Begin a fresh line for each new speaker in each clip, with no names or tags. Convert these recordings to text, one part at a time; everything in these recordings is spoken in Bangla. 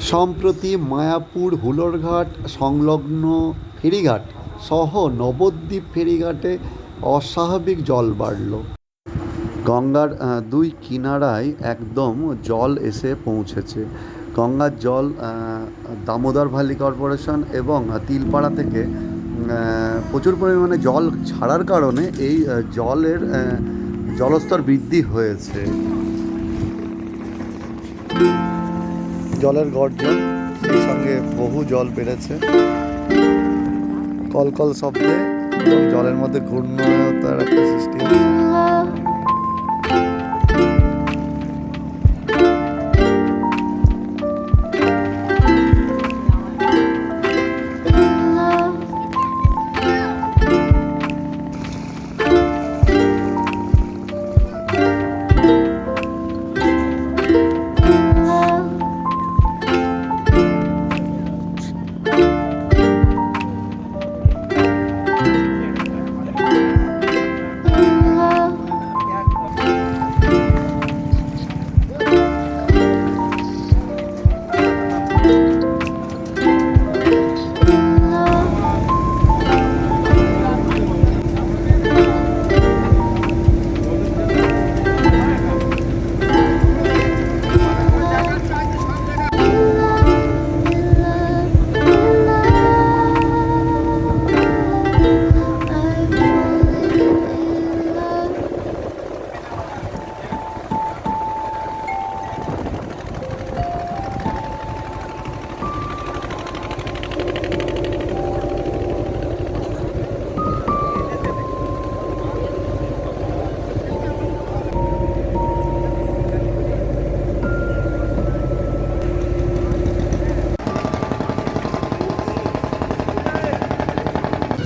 সম্প্রতি মায়াপুর হুলরঘাট সংলগ্ন ফেরিঘাট সহ নবদ্বীপ ফেরিঘাটে অস্বাভাবিক জল বাড়ল। গঙ্গার দুই কিনারায় একদম জল এসে পৌঁছেছে। গঙ্গার জল দামোদর ভ্যালি কর্পোরেশন এবং তিলপাড়া থেকে প্রচুর পরিমাণে জল ছাড়ার কারণে এই জলের জলস্তর বৃদ্ধি হয়েছে। জলের গর্জন, সেই সঙ্গে বহু জল বেড়েছে। কলকল শব্দে এবং জলের মধ্যে ঘূর্ণতার একটা সৃষ্টি হয়েছে।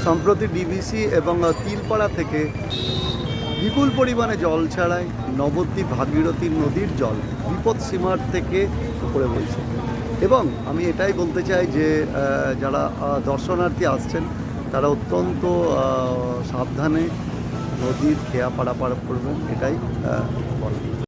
সম্প্রতি ডিভিসি এবং তিলপাড়া থেকে বিপুল পরিমাণে জল ছাড়ায় নবদ্বীপ ভাগীরথী নদীর জল বিপদ সীমার থেকে উপরে বইছে। এবং আমি এটাই বলতে চাই যে যারা দর্শনার্থী আসছেন, তারা অত্যন্ত সাবধানে নদীর খেয়া পাড়াপাড় করবেন, এটাই বলা